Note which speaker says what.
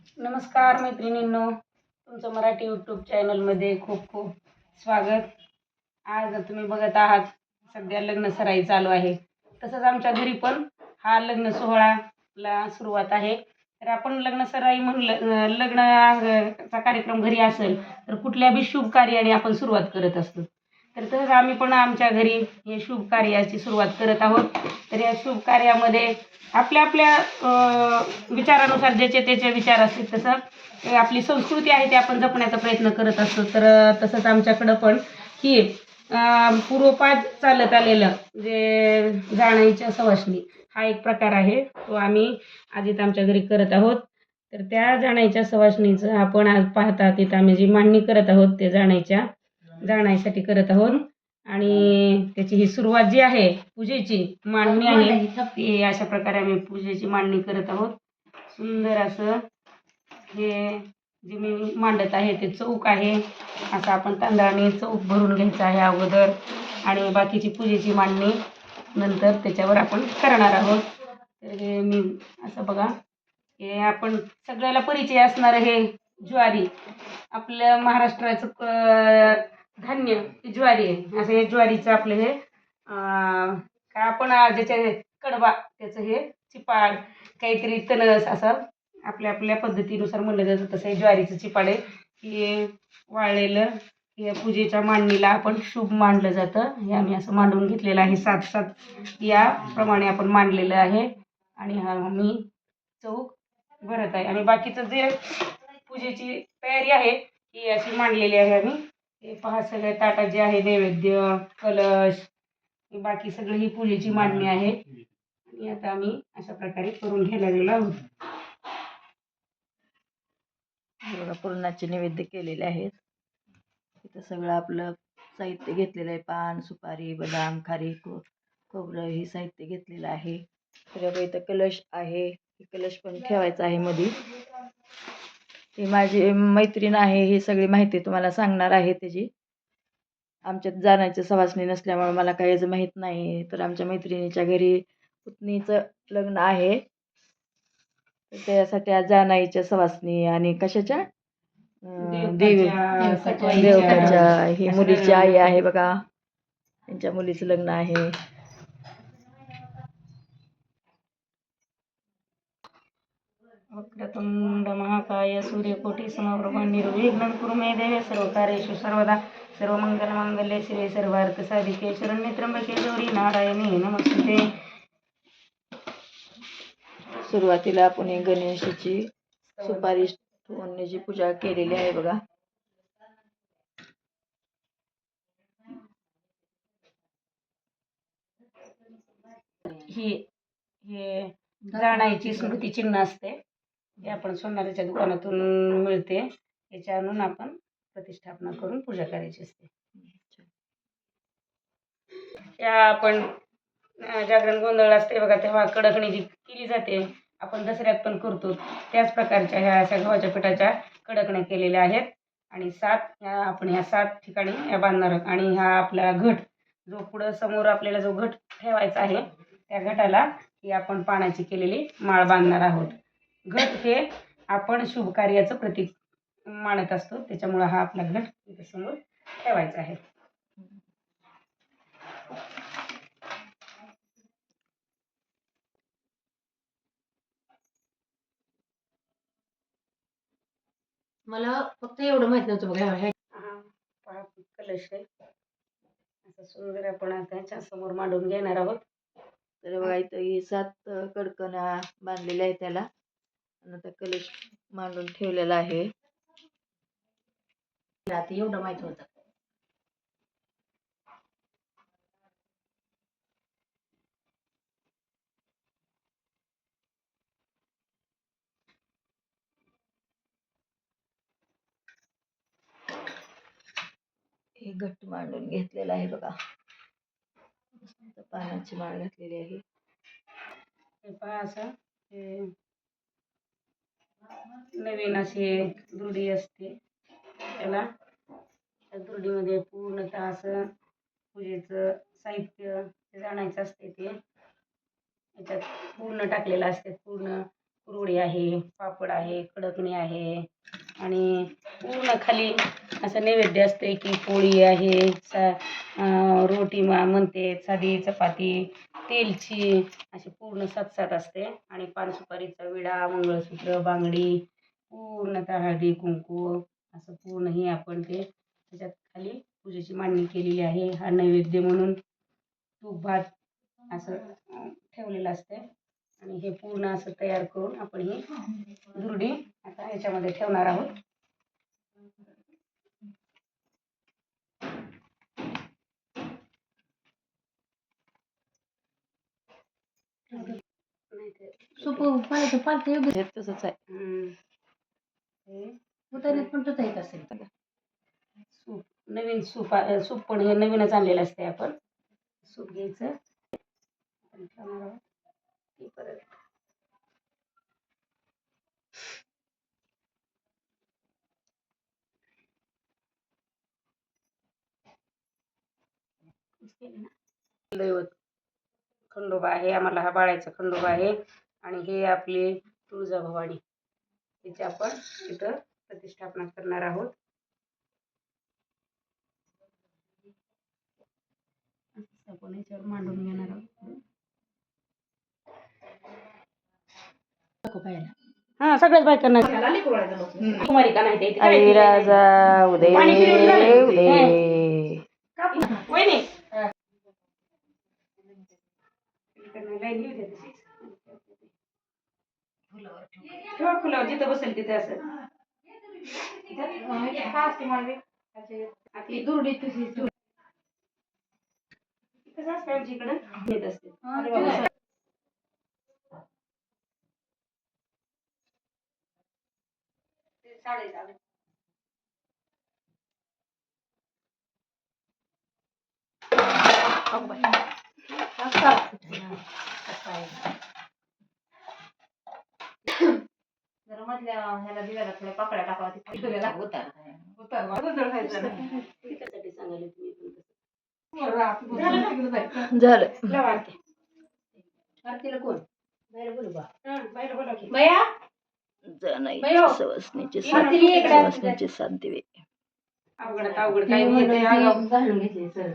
Speaker 1: नमस्कार मैत्रिणींनो तुमचं मराठी यूट्यूब चॅनलमध्ये खूप खूप स्वागत. आज तुम्ही बघत आहात सध्या लग्न सराई चालू आहे. तसंच आमच्या घरी पण हा लग्न सोहळाला सुरुवात आहे. तर आपण लग्न सराई म्हणलं लग्नाचा कार्यक्रम घरी असेल तर कुठल्या बी शुभ कार्याने आपण सुरुवात करत असतो? तर तसंच आम्ही पण आमच्या घरी हे शुभ कार्याची सुरुवात करत आहोत. तर या शुभ कार्यामध्ये आपल्या आपल्या विचारानुसार ज्याचे त्याचे विचार असतील तसं आपली संस्कृती आहे ते आपण जपण्याचा प्रयत्न करत असतो. तर तसंच आमच्याकडं पण ही पूर्वपाद चालत आलेलं जे जाण्याच्या सवासणी हा एक प्रकार आहे. तो आम्ही आधीच आमच्या घरी करत आहोत. तर त्या जाण्याच्या सवासणीचं आपण आज पाहता तिथं आम्ही जी मांडणी करत आहोत ते जाण्याच्या जाण्यासाठी करत आहोत. आणि त्याची ही सुरुवात जी आहे पूजेची मांडणी आहे. ती अशा प्रकारे आम्ही पूजेची मांडणी करत आहोत. सुंदर असं हे जे मी मांडत आहे ते चौक आहे. असं आपण तांदळाने चौक भरून घ्यायचं आहे अगोदर. आणि बाकीची पूजेची मांडणी नंतर त्याच्यावर आपण करणार आहोत. तर हे मी असं बघा हे आपण सगळ्याला परिचय असणारं हे ज्वारी. आपल्या महाराष्ट्राचं धान्य ज्वारी आहे. असं हे ज्वारीचं आपलं हे काय आपण ज्याच्या कडवा त्याचं हे चिपाड काहीतरी तणस असं आपल्या आपल्या पद्धतीनुसार म्हणलं जातं. तसं हे ज्वारीचं चिपाड आहे. हे वाळलेलं हे पूजेच्या मांडणीला आपण शुभ मांडलं जातं. हे आम्ही असं मांडून घेतलेलं आहे. सात सात याप्रमाणे आपण मांडलेलं आहे. आणि हा आम्ही चौक भरत आहे. आणि बाकीचं जे पूजेची तयारी आहे ही अशी मांडलेली आहे आम्ही. हे पहा सगळे ताटा जे आहे नैवेद्य कलश बाकी सगळी ही पूजेची मांडणी आहे. आणि आता आम्ही अशा प्रकारे करून घ्यायला गेलो आहोत
Speaker 2: बघा पुरणाचे नैवेद्य केलेले आहेत. इथं सगळं आपलं साहित्य घेतलेलं आहे. पान सुपारी बदाम खारी खो खोबरं हे साहित्य घेतलेलं आहे. तर इथं कलश आहे. हे कलश पण ठेवायचा आहे मधी. ही माझी मैत्रीण आहे ही सगळी माहिती तुम्हाला सांगणार आहे त्याची. आमच्यात जाण्याची सवासणी नसल्यामुळे मला काहीच माहीत नाही. तर आमच्या मैत्रिणीच्या घरी पुतणीचं लग्न आहे. त्यासाठी आज जानाईच्या सवासणी आणि कशाच्या? देवी
Speaker 1: देवकाच्या.
Speaker 2: ही मुलीची आई आहे बघा. त्यांच्या मुलीचं लग्न आहे.
Speaker 1: वक्रतुंड महाकाय सूर्यकोटी समप्रभा निर्विघ्नं कुरु मे देवे सर्वकार्येषु सर्वदा सर्वमंगलमांगल्ये शिवे सर्वार्थसाधिके शरण्ये त्र्यंबके गौरी नारायणी नमस्ते.
Speaker 2: सुरुवातीला आपण गणेशाची सुपारी ठेवण्याची पूजा केलेली आहे बघा.
Speaker 1: ही हे जाणायची स्मृती चिन्ह असते. हे आपण सोनाराच्या दुकानातून मिळते. याच्या आणून आपण प्रतिष्ठापना करून पूजा करायची असते. या आपण जागरण गोंधळ असते बघा तेव्हा कडकणी जी केली जाते. आपण दसऱ्यात पण करतो. त्याच प्रकारच्या ह्या अशा गव्हाच्या पिठाच्या कडकण्या केलेल्या आहेत. आणि सात ह्या आपण ह्या सात ठिकाणी ह्या बांधणार आहोत. आणि ह्या आपला घट जो पुढं समोर आपल्याला जो घट ठेवायचा आहे त्या घटाला ही आपण पाण्याची केलेली माळ बांधणार आहोत. घट हे आपण शुभ कार्याचं प्रतीक मानत असतो. त्याच्यामुळं हा आपला घट इथे समोर ठेवायचा आहे.
Speaker 3: मला फक्त एवढं माहीत नव्हतं बघा ह्या-
Speaker 1: हा पहा कलश आहे. असं सुंदर आपण आता ह्याच्या समोर मांडून घेणार आहोत.
Speaker 2: तर बघा इथं ही सात कडकण्या बांधलेल्या आहेत त्याला. आणि आता कलश मांडून ठेवलेला आहे.
Speaker 3: आता एवढं माहित होतं.
Speaker 2: हे घट्ट मांडून घेतलेला आहे बघा. पानाची माळ घातलेली आहे.
Speaker 1: हे पहा असं, हे नवीन अशी दुरडी असते. त्याला त्या दुरडीमध्ये पूर्णतः असं पूजेचं साहित्य ते जाणायचं असते ते याच्यात पूर्ण टाकलेलं असते. पूर्ण कुरवडी आहे पापड आहे कडकणी आहे आणि पूर्ण खाली असं नैवेद्य असते की पोळी आहे सा रोटी मा म्हणते साधी चपाती तेलची अशी पूर्ण सात सात असते आणि पानसुपारीचा विडा मंगळसूत्र बांगडी पूर्ण हळदी कुंकू असं पूर्ण हे आपण ते त्याच्यात खाली पूजेची मांडणी केलेली आहे. हा नैवेद्य म्हणून तूप भात असं ठेवलेलं असते. आणि हे पूर्ण असं तयार करून आपण ही दुर्डी आता ह्याच्यामध्ये ठेवणार आहोत.
Speaker 3: सूप पाण्याचं पालतं योग्य
Speaker 2: तसंच आहे.
Speaker 3: उतारीत पण तसं येत असेल.
Speaker 1: सूप. नवीन सूप सूप पण हे नवीनच आणलेलं असते आपण. सूप घ्यायचं. परत दैवत खंडोबा आहे. आम्हाला हा बाळाचा खंडोबा आहे. आणि हे आपले तुळजाभवानी. त्याची आपण इथं प्रतिष्ठापना करणार आहोत. आपण याच्यावर मांडून घेणार आहोत. हा सगळ्याच बायकांना.
Speaker 3: त्याला लई कुरवायचं नव्हतं.
Speaker 1: कुमारी का नाही
Speaker 2: उदय? उदय.
Speaker 1: ठेवा फुलावर जिथं बसेल तिथे असं.
Speaker 3: ती दुर्डी तुझी दुर्डी.
Speaker 1: कसं असतं आमच्या इकडं. येत असते. बाबा.
Speaker 3: आहे. अगं बाई. असं. असं आहे. जरा मधल्या ह्याला दिलेला थोड्या पाकळ्या टाकावा ती दिलेला उतार उतार.
Speaker 2: झालं.
Speaker 3: आरतीला कोण? बाहेर बोलू
Speaker 1: हं, बाहेर बोला की.
Speaker 3: बया.
Speaker 2: सवसनीची. सवसनीची
Speaker 1: अवघड काय आगाऊ.
Speaker 3: घालून घेतली सर.